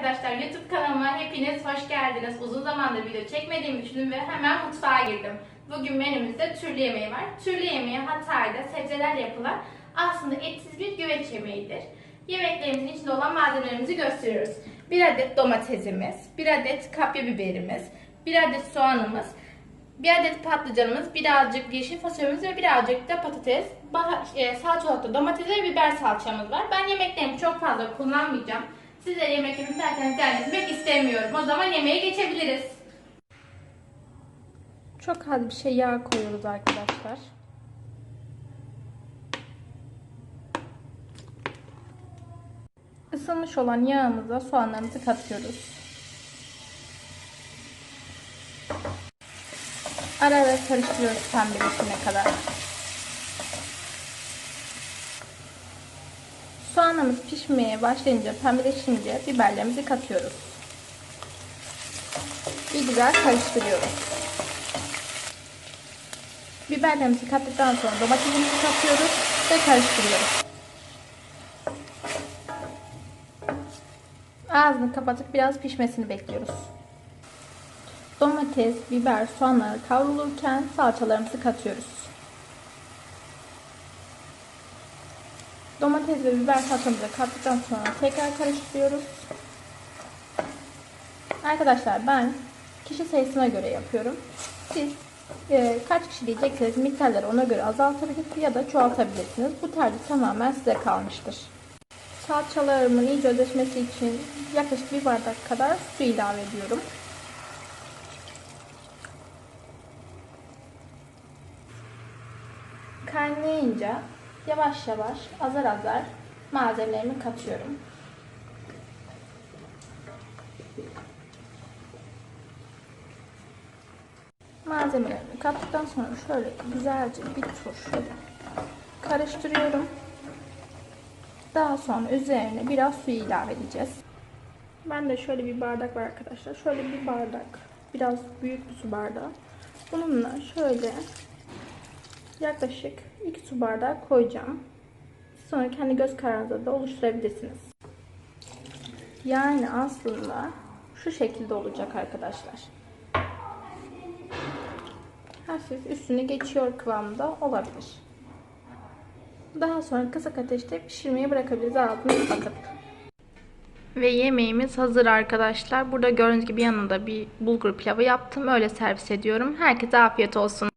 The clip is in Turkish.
arkadaşlar YouTube kanalıma hepiniz hoş geldiniz. Uzun zamandır video çekmediğimi düşündüm ve hemen mutfağa girdim. Bugün menümüzde türlü yemeği var. Türlü yemeği Hatay'da sebzeler yapılan aslında etsiz bir güveç yemeğidir. Yemeklerimizin içinde olan malzemelerimizi gösteriyoruz. Bir adet domatesimiz, bir adet kapya biberimiz, bir adet soğanımız, bir adet patlıcanımız, birazcık yeşil fasulyemiz ve birazcık da patates, e, salçalıkta domates ve biber salçamız var. Ben yemeklerimi çok fazla kullanmayacağım. Sizlere yemeklerimi zaten zannetmek istemiyorum. O zaman yemeğe geçebiliriz. Çok az bir şey yağ koyuyoruz arkadaşlar. Isınmış olan yağımıza soğanlarımızı katıyoruz. Ara ara karıştırıyoruz pembeleşene kadar. Soğanımız pişmeye başlayınca, pembeleşince biberlerimizi katıyoruz. Bir güzel karıştırıyoruz. Biberlerimizi kattıktan sonra domatesimizi katıyoruz ve karıştırıyoruz. Ağzını kapatıp biraz pişmesini bekliyoruz. Domates, biber, soğanlar kavrulurken salçalarımızı katıyoruz. Domates ve biber salçamızı kattıktan sonra tekrar karıştırıyoruz. Arkadaşlar ben kişi sayısına göre yapıyorum. Siz e, kaç kişi diyecekseniz miktarları ona göre azaltabilir ya da çoğaltabilirsiniz. Bu tercih tamamen size kalmıştır. Salçalarımın iyice özleşmesi için yaklaşık bir bardak kadar su ilave ediyorum. Kaynayınca yavaş yavaş azar azar malzemelerimi katıyorum. Malzemelerimi kattıktan sonra şöyle güzelce bir tur karıştırıyorum. Daha sonra üzerine biraz su ilave edeceğiz. Ben de şöyle bir bardak var arkadaşlar. Şöyle bir bardak. Biraz büyük bir su bardağı. Bununla şöyle yaklaşık 2 su bardağı koyacağım. Sonra kendi göz kararınızda da oluşturabilirsiniz. Yani aslında şu şekilde olacak arkadaşlar. Hafif üstüne geçiyor kıvamda olabilir. Daha sonra kısık ateşte pişirmeye bırakabiliriz ağzını kapatıp. Ve yemeğimiz hazır arkadaşlar. Burada gördüğünüz gibi yanında bir bulgur pilavı yaptım. Öyle servis ediyorum. Herkese afiyet olsun.